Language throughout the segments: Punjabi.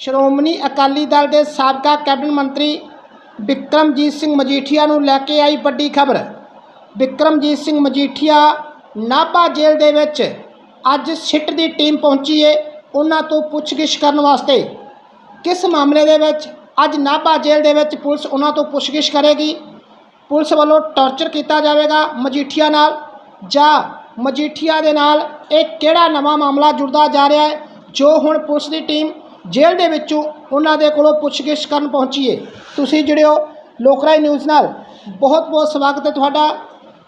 ਸ਼੍ਰੋਮਣੀ ਅਕਾਲੀ ਦਲ ਦੇ ਸਾਬਕਾ ਕੈਬਨਿਟ ਮੰਤਰੀ ਬਿਕਰਮਜੀਤ ਸਿੰਘ ਮਜੀਠੀਆ ਨੂੰ ਲੈ ਕੇ ਆਈ ਵੱਡੀ ਖਬਰ। ਬਿਕਰਮਜੀਤ ਸਿੰਘ ਮਜੀਠੀਆ ਨਾਭਾ ਜੇਲ੍ਹ ਦੇ ਵਿੱਚ ਅੱਜ ਸਿੱਟ ਦੀ ਟੀਮ ਪਹੁੰਚੀ ਏ ਉਹਨਾਂ ਤੋਂ ਪੁੱਛਗਿੱਛ ਕਰਨ ਵਾਸਤੇ। ਕਿਸ ਮਾਮਲੇ ਦੇ ਵਿੱਚ ਅੱਜ ਨਾਭਾ ਜੇਲ੍ਹ ਦੇ ਵਿੱਚ ਪੁਲਿਸ ਉਹਨਾਂ ਤੋਂ ਪੁੱਛਗਿੱਛ ਕਰੇਗੀ? ਪੁਲਿਸ ਵੱਲੋਂ ਟਾਰਚਰ ਕੀਤਾ ਜਾਵੇਗਾ ਮਜੀਠੀਆ ਨਾਲ ਜਾਂ ਮਜੀਠੀਆ ਦੇ ਨਾਲ ਇਹ ਕਿਹੜਾ ਨਵਾਂ ਮਾਮਲਾ ਜੁੜਦਾ ਜਾ ਰਿਹਾ ਹੈ? ਜੋ ਹੁਣ ਪੁਲਿਸ ਦੀ ਟੀਮ ਜੇਲ੍ਹ ਦੇ ਵਿੱਚੋਂ ਉਹਨਾਂ ਦੇ ਕੋਲੋਂ ਪੁੱਛਗਿੱਛ ਕਰਨ ਪਹੁੰਚੀਏ। ਤੁਸੀਂ ਜਿਹੜੇ ਹੋ ਲੋਕਰਾਈ ਨਿਊਜ਼ ਨਾਲ। ਬਹੁਤ ਬਹੁਤ ਸਵਾਗਤ ਹੈ ਤੁਹਾਡਾ।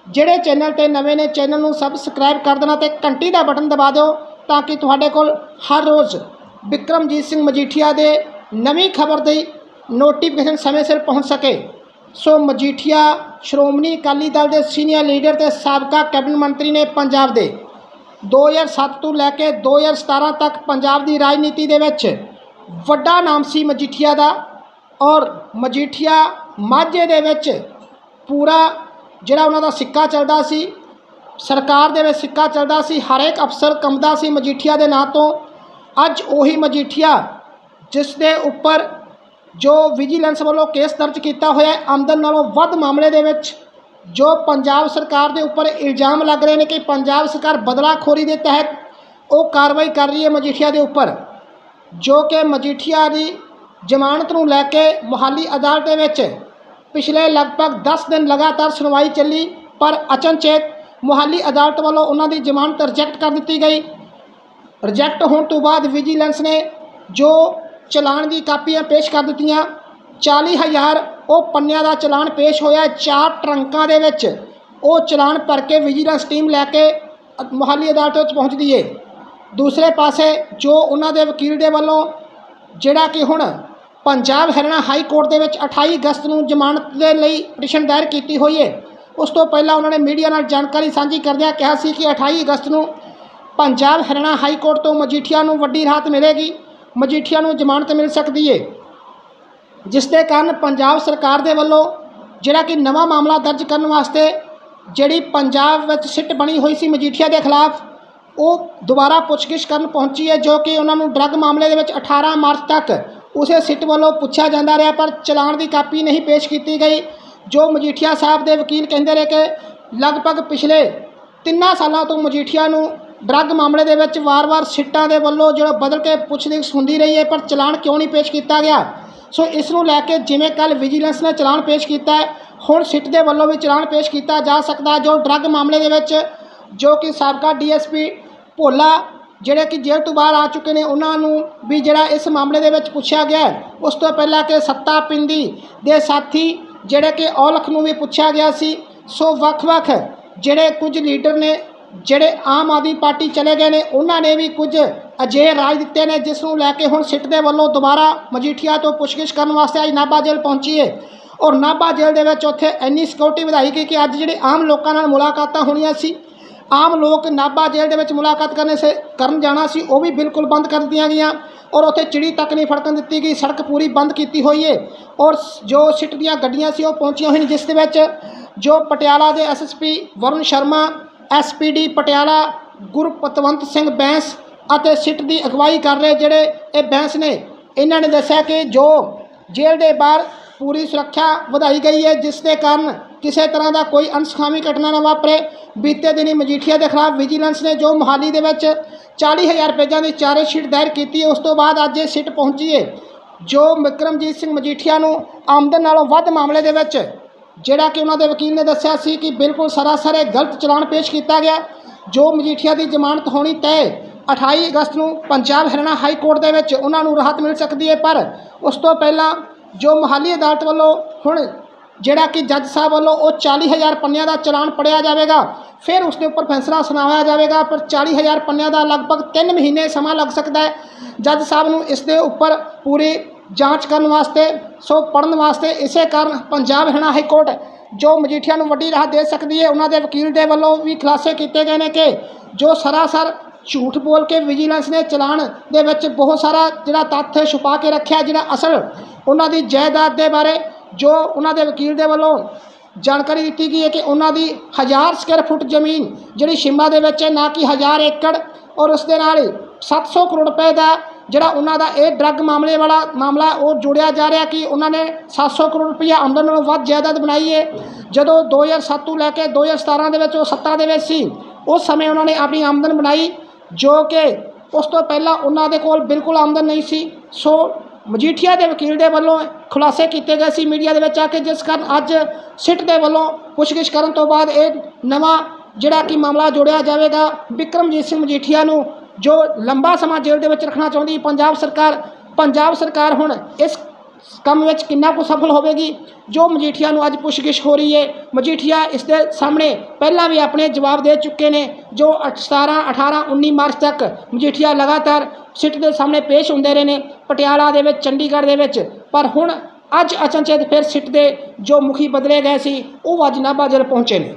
ਜਿਹੜੇ ਚੈਨਲ ਤੇ ਨਵੇਂ ਨੇ, ਚੈਨਲ ਨੂੰ ਸਬਸਕ੍ਰਾਈਬ ਕਰ ਦੇਣਾ ਤੇ ਘੰਟੀ ਦਾ ਬਟਨ ਦਬਾ ਦਿਓ ਤਾਂ ਕਿ ਤੁਹਾਡੇ ਕੋਲ ਹਰ ਰੋਜ਼ ਬਿਕਰਮਜੀਤ ਸਿੰਘ ਮਜੀਠੀਆ ਦੇ ਨਵੀਂ ਖਬਰ ਦੀ ਨੋਟੀਫਿਕੇਸ਼ਨ ਸਮੇਂ ਸਿਰ ਪਹੁੰਚ ਸਕੇ। ਸੋ ਮਜੀਠੀਆ, ਸ਼੍ਰੋਮਣੀ ਅਕਾਲੀ ਦਲ ਦੇ ਸੀਨੀਅਰ ਲੀਡਰ ਤੇ ਸਾਬਕਾ ਕੈਬਨਿਟ ਮੰਤਰੀ ਨੇ ਪੰਜਾਬ ਦੇ। 2007 ਤੋਂ ਲੈ ਕੇ 2017 ਤੱਕ ਪੰਜਾਬ ਦੀ ਰਾਜਨੀਤੀ ਦੇ ਵਿੱਚ ਵੱਡਾ ਨਾਮ ਸੀ ਮਜੀਠੀਆ ਦਾ ਔਰ ਮਜੀਠੀਆ ਮਾਝੇ ਦੇ ਵਿੱਚ ਪੂਰਾ ਜਿਹੜਾ ਉਹਨਾਂ ਦਾ ਸਿੱਕਾ ਚੱਲਦਾ ਸੀ, ਸਰਕਾਰ ਦੇ ਵਿੱਚ ਸਿੱਕਾ ਚੱਲਦਾ ਸੀ, ਹਰ ਇੱਕ ਅਫਸਰ ਕੰਮਦਾ ਸੀ ਮਜੀਠੀਆ ਦੇ ਨਾਂ ਤੋਂ। ਅੱਜ ਉਹੀ ਮਜੀਠੀਆ ਜਿਸ ਦੇ ਉੱਪਰ ਜੋ ਵਿਜੀਲੈਂਸ ਵੱਲੋਂ ਕੇਸ ਦਰਜ ਕੀਤਾ ਹੋਇਆ ਹੈ, ਆਮਦਨ ਨਾਲੋਂ ਵੱਧ ਮਾਮਲੇ ਦੇ ਵਿੱਚ ਜੋ ਪੰਜਾਬ ਸਰਕਾਰ ਦੇ ਉੱਪਰ ਇਲਜ਼ਾਮ ਲੱਗ ਰਹੇ ਨੇ ਕਿ ਪੰਜਾਬ ਸਰਕਾਰ ਬਦਲਾਖੋਰੀ ਦੇ ਤਹਿਤ ਉਹ ਕਾਰਵਾਈ ਕਰ ਰਹੀ ਹੈ ਮਜੀਠੀਆ ਦੇ ਉੱਪਰ। ਜੋ ਕਿ ਮਜੀਠੀਆ ਦੀ ਜ਼ਮਾਨਤ ਨੂੰ ਲੈ ਕੇ ਮੁਹਾਲੀ ਅਦਾਲਤ ਦੇ ਵਿੱਚ ਪਿਛਲੇ ਲਗਭਗ 10 ਦਿਨ ਲਗਾਤਾਰ ਸੁਣਵਾਈ ਚੱਲੀ, ਪਰ ਅਚਨਚੇਤ ਮੁਹਾਲੀ ਅਦਾਲਤ ਵੱਲੋਂ ਉਹਨਾਂ ਦੀ ਜ਼ਮਾਨਤ ਰਿਜੈਕਟ ਕਰ ਦਿੱਤੀ ਗਈ। ਰਿਜੈਕਟ ਹੋਣ ਤੋਂ ਬਾਅਦ ਵਿਜੀਲੈਂਸ ਨੇ ਜੋ ਚਲਾਨ ਦੀ ਕਾਪੀਆਂ ਪੇਸ਼ ਕਰ ਦਿੱਤੀਆਂ 40000 ਉਹ ਪੰਨਿਆਂ ਦਾ ਚਲਾਨ ਪੇਸ਼ ਹੋਇਆ, ਚਾਰ ਟਰੰਕਾਂ ਦੇ ਵਿੱਚ ਉਹ ਚਲਾਨ ਭਰ ਕੇ ਵਿਜੀਲੈਂਸ ਟੀਮ ਲੈ ਕੇ ਅ- ਮੁਹਾਲੀ ਅਦਾਲਤ ਵਿੱਚ ਪਹੁੰਚਦੀ ਏ। ਦੂਸਰੇ ਪਾਸੇ ਜੋ ਉਹਨਾਂ ਦੇ ਵਕੀਲ ਦੇ ਵੱਲੋਂ ਜਿਹੜਾ ਕਿ ਹੁਣ ਪੰਜਾਬ ਹਰਿਆਣਾ ਹਾਈ ਕੋਰਟ ਦੇ ਵਿੱਚ 28 ਅਗਸਤ ਨੂੰ ਜ਼ਮਾਨਤ ਦੇ ਲਈ ਪਟੀਸ਼ਨ ਦਾਇਰ ਕੀਤੀ ਹੋਈ ਹੈ, ਉਸ ਤੋਂ ਪਹਿਲਾਂ ਉਹਨਾਂ ਨੇ ਮੀਡੀਆ ਨਾਲ ਜਾਣਕਾਰੀ ਸਾਂਝੀ ਕਰਦਿਆਂ ਕਿਹਾ ਸੀ ਕਿ 28 ਅਗਸਤ ਨੂੰ ਪੰਜਾਬ ਹਰਿਆਣਾ ਹਾਈ ਕੋਰਟ ਤੋਂ ਮਜੀਠੀਆ ਨੂੰ ਵੱਡੀ ਰਾਹਤ ਮਿਲੇਗੀ, ਮਜੀਠੀਆ ਨੂੰ ਜ਼ਮਾਨਤ ਮਿਲ ਸਕਦੀ ਹੈ। ਜਿਸ ਦੇ ਕਾਰਨ ਪੰਜਾਬ ਸਰਕਾਰ ਦੇ ਵੱਲੋਂ ਜਿਹੜਾ ਕਿ ਨਵਾਂ ਮਾਮਲਾ ਦਰਜ ਕਰਨ ਵਾਸਤੇ ਜਿਹੜੀ ਪੰਜਾਬ ਵਿੱਚ ਸਿੱਟ ਬਣੀ ਹੋਈ ਸੀ ਮਜੀਠੀਆ ਦੇ ਖਿਲਾਫ ਉਹ ਦੁਬਾਰਾ ਪੁੱਛਗਿੱਛ ਕਰਨ ਪਹੁੰਚੀ ਹੈ, ਜੋ ਕਿ ਉਹਨਾਂ ਨੂੰ ਡਰੱਗ ਮਾਮਲੇ ਦੇ ਵਿੱਚ 18 ਮਾਰਚ ਤੱਕ ਉਸੇ ਸਿੱਟ ਵੱਲੋਂ ਪੁੱਛਿਆ ਜਾਂਦਾ ਰਿਹਾ, ਪਰ ਚਲਾਨ ਦੀ ਕਾਪੀ ਨਹੀਂ ਪੇਸ਼ ਕੀਤੀ ਗਈ, ਜੋ ਮਜੀਠੀਆ ਸਾਹਿਬ ਦੇ ਵਕੀਲ ਕਹਿੰਦੇ ਰਹੇ ਕਿ ਲਗਭਗ ਪਿਛਲੇ ਤਿੰਨਾਂ ਸਾਲਾਂ ਤੋਂ ਮਜੀਠੀਆ ਨੂੰ ਡਰੱਗ ਮਾਮਲੇ ਦੇ ਵਿੱਚ ਵਾਰ-ਵਾਰ ਸਿੱਟਾਂ ਦੇ ਵੱਲੋਂ ਜਿਹੜਾ ਬਦਲ ਕੇ ਪੁੱਛਗਿੱਛ ਹੁੰਦੀ ਰਹੀ ਹੈ, ਪਰ ਚਲਾਨ ਕਿਉਂ ਨਹੀਂ ਪੇਸ਼ ਕੀਤਾ ਗਿਆ? ਸੋ ਇਸ ਨੂੰ ਲੈ ਕੇ ਜਿਵੇਂ ਕੱਲ ਵਿਜੀਲੈਂਸ ਨੇ ਚਲਾਨ ਪੇਸ਼ ਕੀਤਾ ਹੁਣ ਸਿੱਟ ਦੇ ਵੱਲੋਂ ਵੀ ਚਲਾਨ ਪੇਸ਼ ਕੀਤਾ ਜਾ ਸਕਦਾ, ਜੋ ਡਰੱਗ ਮਾਮਲੇ ਦੇ ਵਿੱਚ ਜੋ ਕਿ ਸਾਬਕਾ ਡੀਐਸਪੀ ਭੋਲਾ ਜਿਹੜੇ ਕਿ ਜੇਲ੍ਹ ਤੋਂ ਬਾਹਰ ਆ ਚੁੱਕੇ ਨੇ, ਉਹਨਾਂ ਨੂੰ ਵੀ ਜਿਹੜਾ ਇਸ ਮਾਮਲੇ ਦੇ ਵਿੱਚ ਪੁੱਛਿਆ ਗਿਆ ਉਸ ਤੋਂ ਪਹਿਲਾਂ ਕਿ ਸੱਤਾ ਪਿੰਦੀ ਦੇ ਸਾਥੀ ਜਿਹੜੇ ਕਿ ਔਲਖ ਨੂੰ ਵੀ ਪੁੱਛਿਆ ਗਿਆ ਸੀ। ਸੋ ਵੱਖ-ਵੱਖ ਜਿਹੜੇ ਕੁਝ ਲੀਡਰ ਨੇ, ਜਿਹੜੇ ਆਮ ਆਦਮੀ ਪਾਰਟੀ ਚਲੇ ਗਏ ਨੇ, ਉਹਨਾਂ ਨੇ ਵੀ ਕੁਝ ਅਜਿਹੇ ਰਾਜ ਦਿੱਤੇ ਨੇ, ਜਿਸ ਨੂੰ ਲੈ ਕੇ ਹੁਣ ਸਿੱਟ ਦੇ ਵੱਲੋਂ ਦੁਬਾਰਾ ਮਜੀਠੀਆ ਤੋਂ ਪੁੱਛਗਿੱਛ ਕਰਨ ਵਾਸਤੇ ਅੱਜ ਨਾਭਾ ਜੇਲ੍ਹ ਪਹੁੰਚੀ ਹੈ ਔਰ ਨਾਭਾ ਜੇਲ੍ਹ ਦੇ ਵਿੱਚ ਉੱਥੇ ਇੰਨੀ ਸਿਕਿਉਰਿਟੀ ਵਧਾਈ ਗਈ ਕਿ ਅੱਜ ਜਿਹੜੇ ਆਮ ਲੋਕਾਂ ਨਾਲ ਮੁਲਾਕਾਤਾਂ ਹੋਣੀਆਂ ਸੀ ਆਮ ਲੋਕ ਨਾਭਾ ਜੇਲ੍ਹ ਦੇ ਵਿੱਚ ਮੁਲਾਕਾਤ ਕਰਨੇ ਸੇ ਕਰਨ ਜਾਣਾ ਸੀ, ਉਹ ਵੀ ਬਿਲਕੁਲ ਬੰਦ ਕਰ ਦਿੱਤੀਆਂ ਗਈਆਂ ਔਰ ਉੱਥੇ ਚਿੜੀ ਤੱਕ ਨਹੀਂ ਫੜਕਣ ਦਿੱਤੀ ਗਈ, ਸੜਕ ਪੂਰੀ ਬੰਦ ਕੀਤੀ ਹੋਈ ਹੈ ਔਰ ਜੋ ਸਿੱਟ ਦੀਆਂ ਗੱਡੀਆਂ ਸੀ ਉਹ ਪਹੁੰਚੀਆਂ ਹੋਈਆਂ ਜਿਸ ਦੇ ਵਿੱਚ ਜੋ ਪਟਿਆਲਾ ਦੇ ਐਸਐਸਪੀ ਵਰੁਣ ਸ਼ਰਮਾ ਐਸਪੀਡੀ ਪਟਿਆਲਾ, ਗੁਰਪਤਵੰਤ ਸਿੰਘ ਬੈਂਸ ਅਤੇ ਸਿੱਟ ਦੀ ਅਗਵਾਈ ਕਰ ਰਹੇ ਜਿਹੜੇ ਇਹ ਬੈਂਸ ਨੇ, ਇਹਨਾਂ ਨੇ ਦੱਸਿਆ ਕਿ ਜੋ ਜੇਲ੍ਹ ਦੇ ਬਾਹਰ ਪੂਰੀ ਸੁਰੱਖਿਆ ਵਧਾਈ ਗਈ ਹੈ, ਜਿਸ ਦੇ ਕਾਰਨ ਕਿਸੇ ਤਰ੍ਹਾਂ ਦਾ ਕੋਈ ਅਨਸਖਾਵੀ ਘਟਨਾ ਨਾ ਵਾਪਰੇ। ਬੀਤੇ ਦਿਨੀ ਮਜੀਠੀਆ ਦੇ ਖਿਲਾਫ ਵਿਜੀਲੈਂਸ ਨੇ ਜੋ ਮੋਹਾਲੀ ਦੇ ਵਿੱਚ 40000 ਪੇਜਾਂ ਦੀ ਚਾਰੇ ਸ਼ੀਟ ਦਾਇਰ ਕੀਤੀ ਹੈ ਉਸ ਤੋਂ ਬਾਅਦ ਅੱਜ ਇਹ ਸਿੱਟ ਪਹੁੰਚੀ ਹੈ, ਜੋ ਵਿਕਰਮਜੀਤ ਸਿੰਘ ਮਜੀਠੀਆ ਨੂੰ ਆਮਦਨ ਨਾਲੋਂ ਵੱਧ ਮਾਮਲੇ ਦੇ ਵਿੱਚ, ਜਿਹੜਾ ਕਿ ਉਹਨਾਂ ਦੇ ਵਕੀਲ ਨੇ ਦੱਸਿਆ ਸੀ ਕਿ ਬਿਲਕੁਲ ਸਰਾਸਰ ਇਹ ਗਲਤ ਚਲਾਨ ਪੇਸ਼ ਕੀਤਾ ਗਿਆ, ਜੋ ਮਜੀਠੀਆ ਦੀ ਜ਼ਮਾਨਤ ਹੋਣੀ ਤੈਅ 28 ਅਗਸਤ ਨੂੰ ਪੰਜਾਬ ਹਰਿਆਣਾ ਹਾਈ ਕੋਰਟ ਦੇ ਵਿੱਚ ਉਹਨਾਂ ਨੂੰ ਰਾਹਤ ਮਿਲ ਸਕਦੀ ਹੈ, ਪਰ ਉਸ ਤੋਂ ਪਹਿਲਾਂ ਜੋ ਮੁਹਾਲੀ ਅਦਾਲਤ ਵੱਲੋਂ ਹੁਣ ਜਿਹੜਾ ਕਿ ਜੱਜ ਸਾਹਿਬ ਵੱਲੋਂ ਉਹ 40000 ਪੰਨਿਆਂ ਦਾ ਚਲਾਨ ਪੜਿਆ ਜਾਵੇਗਾ, ਫਿਰ ਉਸ ਦੇ ਉੱਪਰ ਫੈਸਲਾ ਸੁਣਾਇਆ ਜਾਵੇਗਾ, ਪਰ 40000 ਪੰਨਿਆਂ ਦਾ ਲਗਭਗ 3 ਮਹੀਨੇ ਸਮਾਂ ਲੱਗ ਸਕਦਾ ਹੈ। ਜੱਜ ਸਾਹਿਬ ਨੂੰ ਇਸ ਦੇ ਉੱਪਰ ਪੂਰੀ ਜਾਂਚ ਕਰਨ ਵਾਸਤੇ, ਸੋ ਪੜਨ ਵਾਸਤੇ ਇਸੇ ਕਾਰਨ ਪੰਜਾਬ ਹਰਿਆਣਾ ਹਾਈ ਕੋਰਟ ਜੋ ਮਜੀਠੀਆ ਨੂੰ ਵੱਡੀ ਰਾਹਤ ਦੇ ਸਕਦੀ ਹੈ, ਉਹਨਾਂ ਦੇ ਵਕੀਲ ਦੇ ਵੱਲੋਂ ਵੀ ਖੁਲਾਸੇ ਕੀਤੇ ਗਏ ਨੇ ਕਿ ਜੋ ਸਰਾਸਰ ਝੂਠ ਬੋਲ ਕੇ ਵਿਜੀਲੈਂਸ ਨੇ ਚਲਾਨ ਦੇ ਵਿੱਚ ਬਹੁਤ ਸਾਰਾ ਜਿਹੜਾ ਤੱਥ ਛੁਪਾ ਕੇ ਰੱਖਿਆ, ਜਿਹੜਾ ਅਸਲ ਉਹਨਾਂ ਦੀ ਜਾਇਦਾਦ ਦੇ ਬਾਰੇ ਜੋ ਉਹਨਾਂ ਦੇ ਵਕੀਲ ਦੇ ਵੱਲੋਂ ਜਾਣਕਾਰੀ ਦਿੱਤੀ ਗਈ ਹੈ ਕਿ ਉਹਨਾਂ ਦੀ 1000 ਸਕੁਅਰ ਫੁੱਟ ਜ਼ਮੀਨ ਜਿਹੜੀ ਸ਼ਿਮਲਾ ਦੇ ਵਿੱਚ ਹੈ, ਨਾ ਕਿ 1000 ਏਕੜ ਔਰ ਉਸ ਦੇ ਨਾਲ ਹੀ 700 ਕਰੋੜ ਰੁਪਏ ਦਾ ਜਿਹੜਾ ਉਹਨਾਂ ਦਾ ਇਹ ਡਰੱਗ ਮਾਮਲੇ ਵਾਲਾ ਮਾਮਲਾ ਉਹ ਜੋੜਿਆ ਜਾ ਰਿਹਾ ਕਿ ਉਹਨਾਂ ਨੇ 700 ਕਰੋੜ ਰੁਪਈਆ ਆਮਦਨ ਨਾਲੋਂ ਵੱਧ ਜਾਇਦਾਦ ਬਣਾਈ ਹੈ। ਜਦੋਂ 2007 ਤੋਂ ਲੈ ਕੇ 2017 ਦੇ ਵਿੱਚ ਉਹ ਸੱਤਾ ਦੇ ਵਿੱਚ ਸੀ, ਉਸ ਸਮੇਂ ਉਹਨਾਂ ਨੇ ਆਪਣੀ ਆਮਦਨ ਬਣਾਈ ਜੋ ਕਿ ਉਸ ਤੋਂ ਪਹਿਲਾਂ ਉਹਨਾਂ ਦੇ ਕੋਲ ਬਿਲਕੁਲ ਆਮਦਨ ਨਹੀਂ ਸੀ। ਸੋ ਮਜੀਠੀਆ ਦੇ ਵਕੀਲ ਦੇ ਵੱਲੋਂ ਖੁਲਾਸੇ ਕੀਤੇ ਗਏ ਸੀ ਮੀਡੀਆ ਦੇ ਵਿੱਚ ਆ ਕੇ, ਜਿਸ ਕਾਰਨ ਅੱਜ ਸਿੱਟ ਦੇ ਵੱਲੋਂ ਪੁੱਛਗਿੱਛ ਕਰਨ ਤੋਂ ਬਾਅਦ ਇਹ ਨਵਾਂ ਜਿਹੜਾ ਕਿ ਮਾਮਲਾ ਜੋੜਿਆ ਜਾਵੇਗਾ। ਵਿਕਰਮਜੀਤ ਸਿੰਘ ਮਜੀਠੀਆ ਨੂੰ ਜੋ ਲੰਬਾ ਸਮਾਂ ਜੇਲ੍ਹ ਦੇ ਵਿੱਚ ਰੱਖਣਾ ਚਾਹੁੰਦੀ, ਪੰਜਾਬ ਸਰਕਾਰ ਪੰਜਾਬ ਸਰਕਾਰ ਹੁਣ ਇਸ ਕੰਮ ਵਿੱਚ ਕਿੰਨਾ ਕੁ ਸਫਲ ਹੋਵੇਗੀ, ਜੋ ਮਜੀਠੀਆ ਨੂੰ ਅੱਜ ਪੁੱਛਗਿੱਛ ਹੋ ਰਹੀ ਹੈ ਮਜੀਠੀਆ ਇਸ ਦੇ ਸਾਹਮਣੇ ਪਹਿਲਾਂ ਵੀ ਆਪਣੇ ਜਵਾਬ ਦੇ ਚੁੱਕੇ ਨੇ, ਜੋ 17 18 19 ਮਾਰਚ ਤੱਕ ਮਜੀਠੀਆ ਲਗਾਤਾਰ ਸਿੱਟ ਦੇ ਸਾਹਮਣੇ ਪੇਸ਼ ਹੁੰਦੇ ਰਹੇ ਨੇ, ਪਟਿਆਲਾ ਦੇ ਵਿੱਚ, ਚੰਡੀਗੜ੍ਹ ਦੇ ਵਿੱਚ। ਪਰ ਹੁਣ ਅੱਜ ਅਚਨਚੇਤ ਫਿਰ ਸਿੱਟ ਦੇ ਜੋ ਮੁਖੀ ਬਦਲੇ ਗਏ ਸੀ, ਉਹ ਅੱਜ ਨਾਭਾ ਜੇਲ੍ਹ ਪਹੁੰਚੇ ਨੇ।